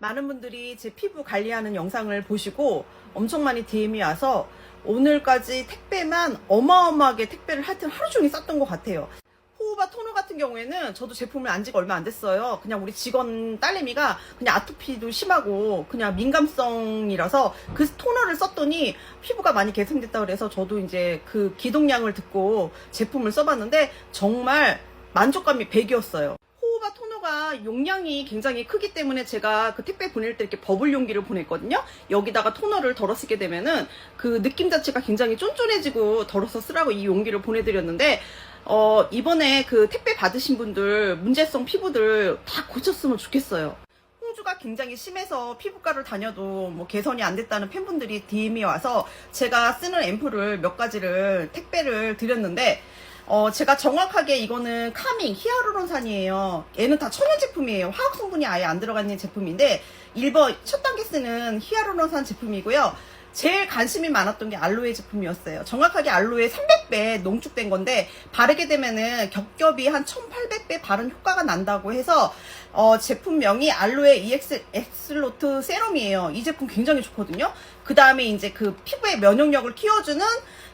많은 분들이 제 피부 관리하는 영상을 보시고 엄청 많이 DM이 와서 오늘까지 택배만 어마어마하게 택배를 하여튼 하루 종일 썼던 것 같아요. 호우바 토너 같은 경우에는 저도 제품을 안 지가 얼마 안 됐어요. 그냥 우리 직원 딸내미가 그냥 아토피도 심하고 그냥 민감성이라서 그 토너를 썼더니 피부가 많이 개선됐다 그래서 저도 이제 그 기동량을 듣고 제품을 써봤는데 정말 만족감이 100이었어요. 호우바 토너가 용량이 굉장히 크기 때문에 제가 그 택배 보낼 때 이렇게 버블 용기를 보냈거든요. 여기다가 토너를 덜어 쓰게 되면은 그 느낌 자체가 굉장히 쫀쫀해지고 덜어서 쓰라고 이 용기를 보내드렸는데 어, 이번에 그 택배 받으신 분들 문제성 피부들 다 고쳤으면 좋겠어요. 홍주가 굉장히 심해서 피부과를 다녀도 뭐 개선이 안 됐다는 팬분들이 DM이 와서 제가 쓰는 앰플을 몇 가지를 택배를 드렸는데 어, 제가 정확하게 이거는 카밍 히아루론산이에요. 얘는 다 천연 제품이에요. 화학 성분이 아예 안 들어가 있는 제품인데 1번 첫 단계 쓰는 히아루론산 제품이고요. 제일 관심이 많았던 게 알로에 제품이었어요. 정확하게 알로에 300배 농축된 건데 바르게 되면은 겹겹이 한 1800배 바른 효과가 난다고 해서 어, 제품명이 알로에 EX 엑슬로트 세럼이에요. 이 제품 굉장히 좋거든요. 그 다음에 이제 그 피부의 면역력을 키워주는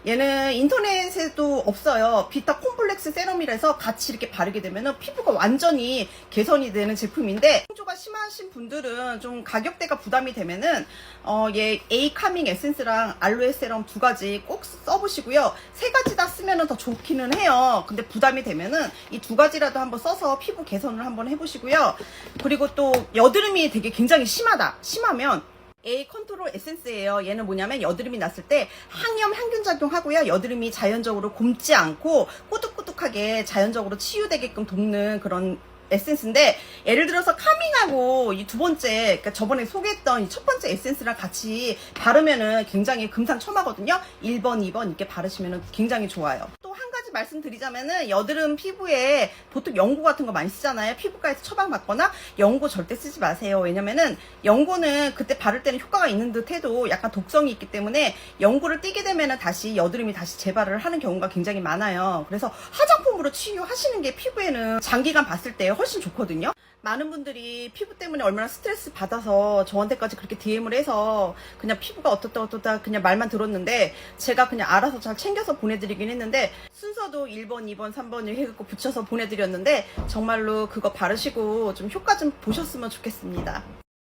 얘는 인터넷에도 없어요. 비타 콤플렉스 세럼이라서 같이 이렇게 바르게 되면은 피부가 완전히 개선이 되는 제품인데 홍조가 심하신 분들은 좀 가격대가 부담이 되면은 어, 얘 A 카밍 에센스랑 알로에 세럼 두 가지 꼭 써보시고요. 세 가지 다 쓰면은 더 좋기는 해요. 근데 부담이 되면은 이 두 가지라도 한번 써서 피부 개선을 한번 해보시고요. 그리고 또 여드름이 되게 굉장히 심하다. 심하면 A 컨트롤 에센스예요. 얘는 뭐냐면 여드름이 났을 때 항염 항균 작용하고요. 여드름이 자연적으로 굼지 않고 꾸덕 꾸덕하게 자연적으로 치유되게끔 돕는 그런 에센스인데 예를 들어서 카밍하고 이 두 번째 그러니까 저번에 소개했던 이 첫 번째 에센스랑 같이 바르면은 굉장히 금상첨화거든요. 1번, 2번 이렇게 바르시면은 굉장히 좋아요. 가지 말씀드리자면은 여드름 피부에 보통 연고 같은 거 많이 쓰잖아요. 피부과에서 처방 받거나 연고 절대 쓰지 마세요. 왜냐면은 연고는 그때 바를 때는 효과가 있는 듯 해도 약간 독성이 있기 때문에 연고를 띄게 되면은 다시 여드름이 다시 재발을 하는 경우가 굉장히 많아요. 그래서 화장품으로 치유하시는 게 피부에는 장기간 봤을 때 훨씬 좋거든요. 많은 분들이 피부 때문에 얼마나 스트레스 받아서 저한테까지 그렇게 DM을 해서 그냥 피부가 어떻다 어떻다 그냥 말만 들었는데 제가 그냥 알아서 잘 챙겨서 보내드리긴 했는데 순서도 1번, 2번, 3번을 해갖고 붙여서 보내드렸는데 정말로 그거 바르시고 좀 효과 좀 보셨으면 좋겠습니다.